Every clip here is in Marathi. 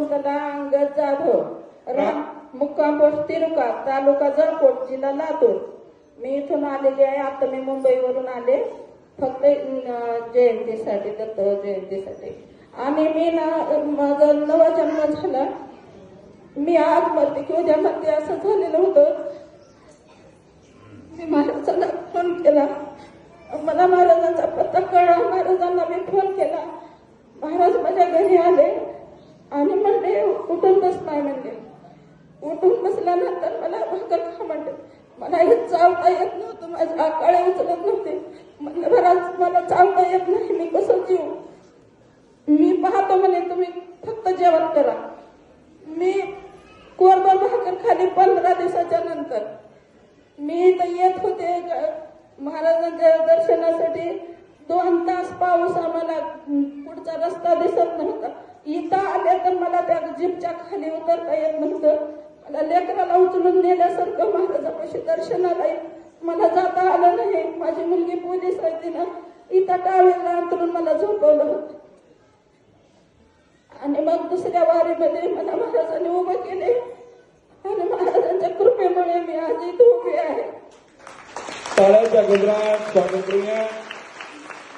अंगद जाधव. राम मुक्काम पोस्ट तिरुका तालुका जळकोट जिल्हा लातूर. मी इथून आलेली आहे. आता मी मुंबईवरून आले. फक्त जयंतीसाठी दत्त जयंतीसाठी. आणि मी ना माझा नवा जन्म झाला. मी आज मरते की उद्या असं झालेलं होतं. मी महाराजांना फोन केला. मला महाराजांचा पत्ता कळला. महाराजांना मी फोन केला. महाराज माझ्या घरी आले. आणि म्हणले उठून बस नाही म्हणले. उठून बसल्यानंतर मला भाकर खा म्हणले. मला हे चावता येत नव्हतं माझे आकाळे उचलत नव्हते. म्हणलं महाराज मला चावता येत नाही मी कसं जीव मी पाहतो म्हणे तुम्ही फक्त जेवण करा. मी कोरबा भाकर खाली पंधरा दिवसाच्या नंतर. मी इथं येत होते महाराजांच्या दर्शनासाठी. दोन तास पाऊस आम्हाला पुढचा रस्ता दिसत नव्हता. इथं आले तर मला त्या जीपच्या खाली उतरता येत नव्हतं. मला लेकराला उचलून नेल्यासारखं महाराजापाशी दर्शनाला येत- मला जाता आलं नाही. माझी मुलगी पोलीस आहे तिनं. इथं टावेला अंतरून मला झोपवलं होतं. आणि मग दुसऱ्या वारीमध्ये मला महाराजांनी उभं केले. आणि महाराजांच्या कृपेमुळे मी आज इथे उभी आहे. स्वागत करूया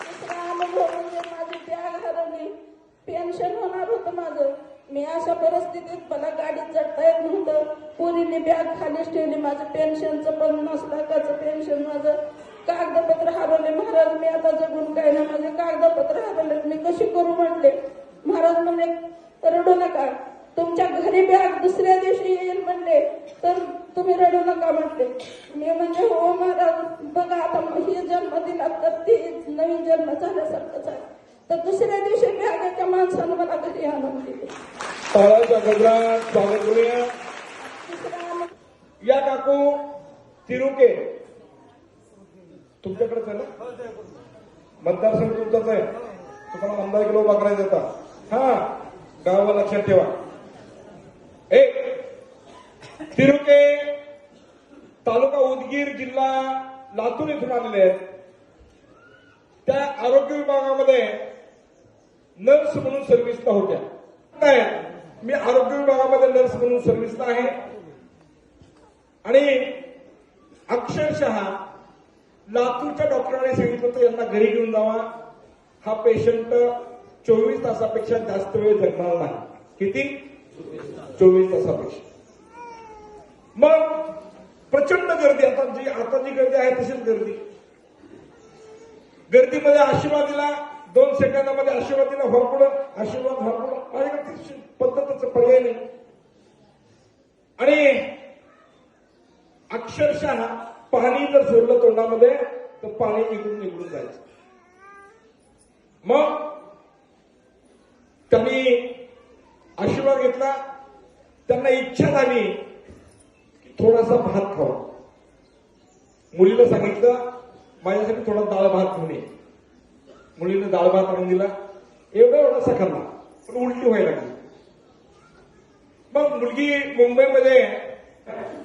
दुसरा अनुभव म्हणजे माझी बॅग हरवली पेन्शन होणार होतं माझं. मी अशा परिस्थितीत मला गाडीत चढता येत नव्हतं. पोरीने बॅग खालीच ठेवली. माझं पेन्शनचं पन्नास लाखाचं पेन्शन माझं? कागदपत्र हरवले. महाराज मी आता जगून काय ना माझे कागदपत्र हरवले मी कशी करू म्हटले? महाराज म्हणले रडू नका. तुमच्या घरी बॅग दुसऱ्या दिवशी येईल म्हणले. तर तुम्ही रडू नका म्हटले. मी म्हणजे हो महाराज बघा आता ही जन्म दिला तर ती नवीन जन्म झाल्यासारखंच आहे. तर दुसऱ्या दिवशी घरी आणून दिली गजरात स्वागत करूया. या काकू तिरुके. तुमच्याकडेच आहे ना मतदारसंघ तुमचाच आहे. तुम्हाला आमदार किलो बकरा देता हा गावाला लक्षात ठेवा. एक तिरुके तालुका उदगीर जिल्हा लातूर इथून आलेले आहेत. त्या आरोग्य विभागामध्ये नर्स म्हणून सर्व्हिसला होत्या. काय? मी आरोग्य विभागामध्ये नर्स म्हणून सर्व्हिसला आहे. आणि अक्षरशः लातूरच्या डॉक्टरांनी सांगितलं होतं यांना घरी घेऊन जावा. हा पेशंट चोवीस तासापेक्षा जास्त वेळ जगणार नाही. किती? चोवीस तासापेक्षा. मग प्रचंड गर्दी. आता जी आता जी गर्दी आहे तशीच गर्दी. गर्दीमध्ये आशीर्वाद दिला. दोन सेकंदामध्ये आशीर्वादीला भरपूर आशीर्वाद भरपूर माझ्याकडे ती पद्धतीचं पर्याय नाही. आणि अक्षरशः पाणी जर सोडलं तोंडामध्ये तर पाणी निघून निघून जायचं. मग त्यांनी आशीर्वाद घेतला त्यांना इच्छा झाली की थोडासा भात खावा. मुलीला सांगितलं माझ्यासाठी थोडा डाळ भात घेऊन ये. मुलीने डाळ भात आणून दिला. एवढा एवढासा खाल्ला. पण उलटी व्हायला लागली. मग मुलगी मुंबईमध्ये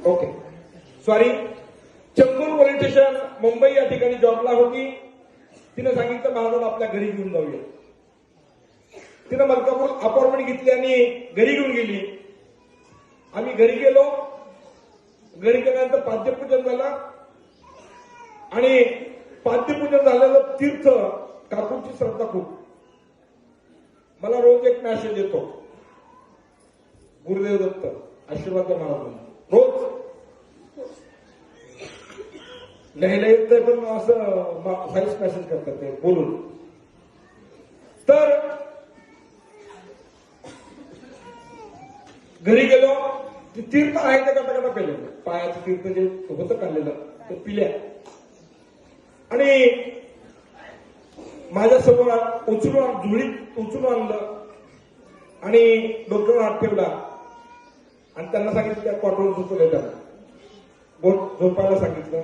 okay. Sorry Chembur police station Mumbai या ठिकाणी जॉबला होती. तिनं सांगितलं महाराज आपल्या घरी घेऊन जाऊया. तिनं मलकापूर अपॉइंटमेंट घेतली आणि घरी घेऊन गेली. आम्ही घरी गेलो. घरी गेल्यानंतर पाद्यपूजन झालं. आणि पाद्यपूजन झालेलं तीर्थ काकूंची श्रद्धा खूप. मला रोज एक मॅसेज येतो. गुरुदेव दत्त आशीर्वाद महाराज रोज. लिहायला येत नाही पण असं व्हॉइस मॅसेज करतात ते बोलून. तर घरी गेलो ते तीर्थ आहे ते कटा कटा पेले पायाचं तीर्थ जे होतं काढलेलं ते पिल्या. आणि माझ्यासमोर उचलून आण- झुळीत उचलून आणलं. आणि डोक्यावर हात ठेवला. आणि त्यांना सांगितलं त्या कॉटवर झोपले त्यांना बोट झोपायला सांगितलं.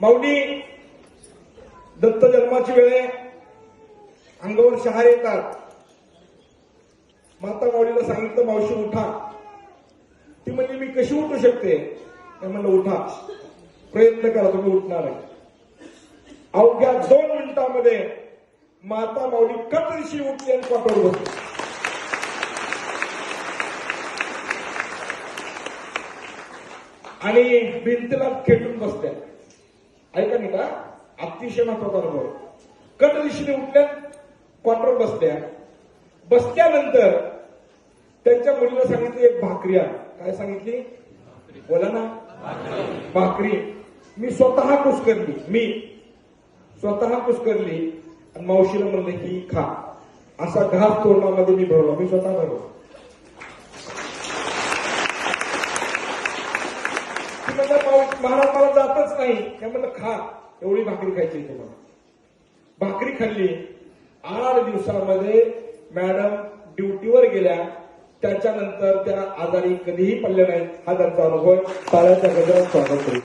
माऊली दत्त जन्माची वेळ. आहे अंगावर शहार येतात. माता माऊलीला सांगितलं मावशी उठा. ती म्हणजे मी कशी उठू शकते? म्हणलं उठा. प्रयत्न करा तुम्ही उठणार आहे अवघ्या दोन मिनिटामध्ये माता माऊली कटरशी उठली आणि कॉटवर बसली. आणि भिंतीला खेटून बसते ऐका नाही का अतिशय महत्त्वाचा अनुभव कट उठल्या क्वार्टर बसत्या बसल्यानंतर त्यांच्या मुलीला सांगितली एक भाकरी आण. काय सांगितली? बोला ना. भाकरी. मी स्वतः कुसकरली. मी. स्वतः कुसकरली आणि मावशीला म्हणले की खा. असा घास तोरणामध्ये मी भरलो मी स्वतः भरलो महाराज मला जातच नाही. त्या म्हणलं खा एवढी भाकरी खायची तुम्हाला. भाकरी खाल्ली. आठ दिवसामध्ये मॅडम ड्युटीवर गेल्या. त्याच्यानंतर त्या आजारी कधीही पडल्या नाहीत. हा त्यांचा अनुभव साऱ्याच्या टाळ्याच्या गजरात स्वागत करू.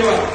त्या वाजवामध्ये बस, धन्यवाद